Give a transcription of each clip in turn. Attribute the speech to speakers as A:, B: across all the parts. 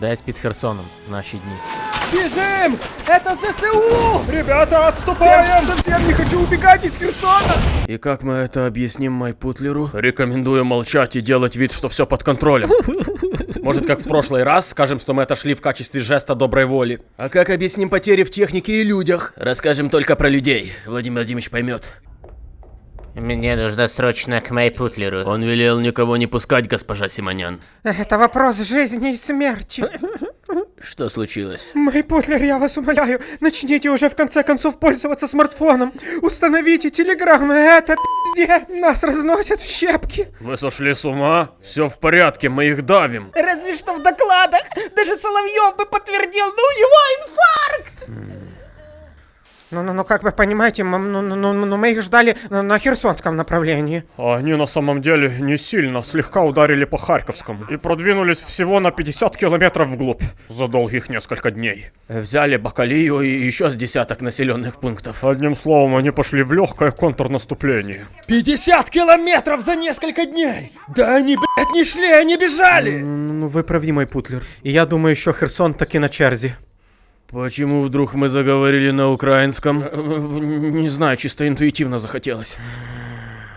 A: Десь під Херсоном наші дні.
B: Бежим! Это ЗСУ! Ребята, отступаем! Я совсем не хочу убегать из Херсона!
A: И как мы это объясним Майпутлеру? Рекомендую молчать и делать вид, что все под контролем. Может, как в прошлый раз, скажем, что мы отошли в качестве жеста доброй воли. А как объясним потери в технике и людях? Расскажем только про людей. Владимир Владимирович поймет.
C: Мне нужно срочно к Майпутлеру.
A: Он велел никого не пускать, госпожа Симонян.
B: Это вопрос жизни и смерти.
A: Что случилось?
B: Мэй Путлер, я вас умоляю, начните уже в конце концов пользоваться смартфоном. Установите телеграм, это пиздец. Нас разносят в щепки.
A: Вы сошли с ума? Все в порядке, мы их давим.
B: Разве что в докладах. Даже Соловьев бы подтвердил, ну у него инфаркт. Ну, ну, ну, как вы понимаете, м- ну, ну, ну, ну, мы их ждали на, на Херсонском направлении.
D: А Они на самом деле не сильно, слегка ударили по Харьковскому и продвинулись всего на 50 километров вглубь за долгих несколько дней.
A: Взяли Бакалию и еще с десяток населенных пунктов.
D: Одним словом, они пошли в легкое контрнаступление.
B: 50 километров за несколько дней! Да они, блядь, не шли, они бежали! Ну, вы праві, мой путлер. І я думаю, що Херсон таки на черзі.
A: Почему вдруг мы заговорили на украинском? Э, Не знаю, чисто интуитивно захотелось.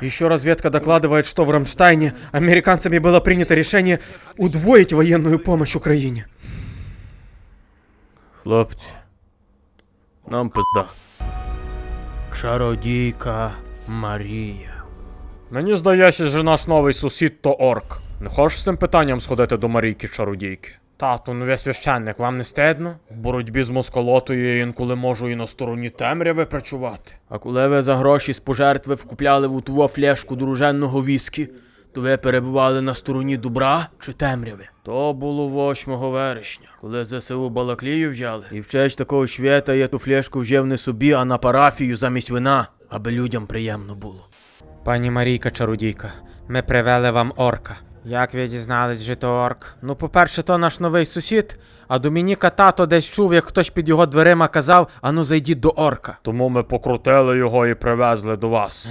B: Еще разведка докладывает, что в Рамштайне американцами было принято решение удвоить военную помощь Украине.
A: Хлопці, нам пизда. Чародійка Марія.
D: Мені здається, що наш новий сусід то орк. Не хочеш з тим питанням сходити до Марійки чародійки? Тату, ну ви священник, вам не стидно? В боротьбі з москолотою я інколи можу і на стороні темряви працювати.
A: А коли ви за гроші з пожертви вкупляли в ту фляжку друженного віскі, то ви перебували на стороні добра чи темряви? То було 8 вересня, коли ЗСУ Балаклію взяли. І в честь такого свята я ту фляжку взяв не собі, а на парафію замість вина, аби людям приємно було.
B: Пані Марійка чародійка, ми привели вам орка. Як ви дізнались, що орк? Ну, по-перше, то наш новий сусід, а Домініка тато десь чув, як хтось під його дверима казав, ану зайдіть до орка.
D: Тому ми покрутили його і привезли до вас.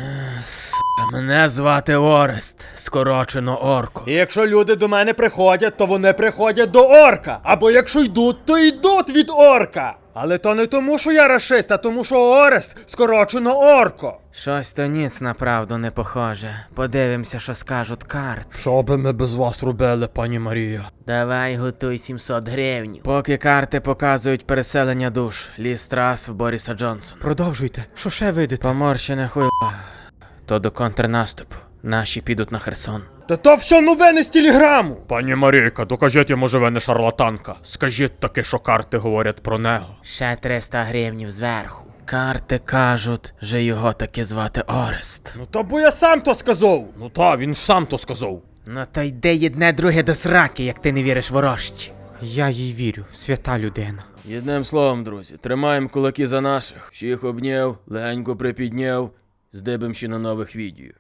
A: Мене звати Орест, скорочено Орко.
E: І якщо люди до мене приходять, то вони приходять до орка. Або якщо йдуть, то йдуть від орка. Але то не тому, що я расист, а тому, що Орест скорочено орко.
B: Щось то ніц на правду не похоже. Подивимося, що скажуть карт.
D: Що би ми без вас робили, пані Марія?
C: Давай готуй 700 гривень.
A: Поки карти показують переселення душ, ліс трас в Боріса Джонсона.
B: Продовжуйте, що ще видите?
A: Поморщене хуйло. То до контрнаступу. Наші підуть на Херсон.
E: Та то все новини з телеграму.
D: Пані Марійка, докажіть йому, може не шарлатанка. Скажіть таки, що карти говорять про нього.
C: Ще 300 гривень зверху.
A: Карти кажуть, що його таки звати Орест.
E: Ну то бо я сам то сказав.
D: Ну та, він ж сам то сказав.
B: Ну то йде єдне друге до сраки, як ти не віриш ворожці. Я їй вірю, свята людина.
A: Єдним словом, друзі, тримаємо кулаки за наших. Всіх обняв, легенько припідняв, здибим ще на нових відео.